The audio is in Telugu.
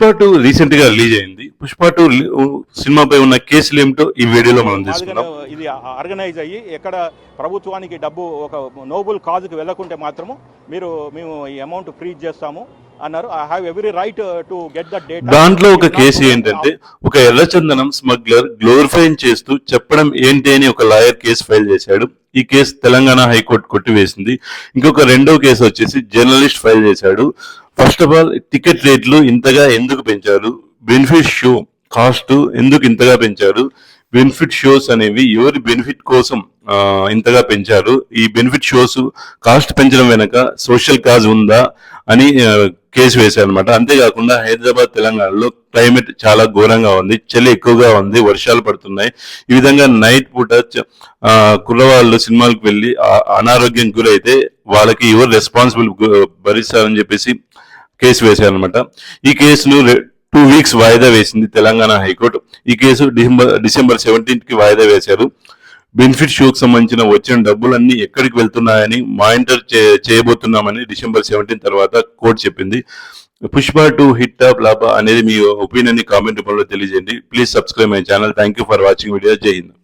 పుష్ప టూ రీసెంట్గా రిలీజ్ అయింది. పుష్ప టూ సినిమాపై ఉన్న కేసులు ఏమిటో ఈ వీడియోలో మనం తీసుకుందాం. ఇది ఆర్గనైజ్ అయ్యి ఎక్కడ ప్రభుత్వానికి డబ్బు ఒక నోబుల్ కాజుకి వెళ్ళకుంటే మాత్రము మీరు మేము ఈ అమౌంట్ ఫ్రీ చేస్తాము. అన్నారు. I have every right to get the data దాంట్లో ఒక కేసు ఏంటంటే ఒక ఎర్రచందనం స్మగ్లర్ గ్లోరిఫైన్ చేస్తూ చెప్పడం ఏంటి అని ఒక లాయర్ కేసు ఫైల్ చేశాడు. ఈ కేసు తెలంగాణ హైకోర్టు కొట్టివేసింది. ఇంకొక రెండో కేసు వచ్చేసి జర్నలిస్ట్ ఫైల్ చేశాడు. ఫస్ట్ ఆఫ్ ఆల్ టికెట్ రేట్లు ఇంతగా ఎందుకు పెంచారు? బెనిఫిట్ షో కాస్ట్ ఎందుకు ఇంతగా పెంచారు? బెనిఫిట్ షోస్ అనేవి ఎవరి బెనిఫిట్ కోసం ఇంతగా పెంచారు? ఈ బెనిఫిట్ షోస్ కాస్ట్ పెంచడం వెనక సోషల్ కాజ్ ఉందా? అని కేసు వేశారనమాట అంతేకాకుండా హైదరాబాద్ తెలంగాణలో క్లైమేట్ చాలా ఘోరంగా ఉంది చలి ఎక్కువగా ఉంది వర్షాలు పడుతున్నాయి. ఈ విధంగా నైట్ పూట కుర్రవాళ్ళు సినిమాలకు వెళ్ళి అనారోగ్యం గురైతే వాళ్ళకి ఎవరు రెస్పాన్సిబుల్ భరిస్తారని చెప్పేసి కేసు వేశారనమాట ఈ కేసును టూ వీక్స్ వాయిదా వేసింది తెలంగాణ హైకోర్టు. ఈ కేసు డిసెంబర్ డిసెంబర్ సెవెంటీన్త్కి వాయిదా వేశారు. బెనిఫిట్ షోకి సంబంధించిన వచ్చిన డబ్బులన్నీ ఎక్కడికి వెళ్తున్నాయని మానిటర్ చే- చేయబోతున్నామని డిసెంబర్ సెవెంటీన్ తర్వాత కోర్టు చెప్పింది. పుష్ప టు హిట్ టాప్ లాభ అనేది మీ ఒపీనియన్ కామెంట్ రూపంలో తెలియజేయండి. Please subscribe my channel. Thank you for watching video. జై హింద్.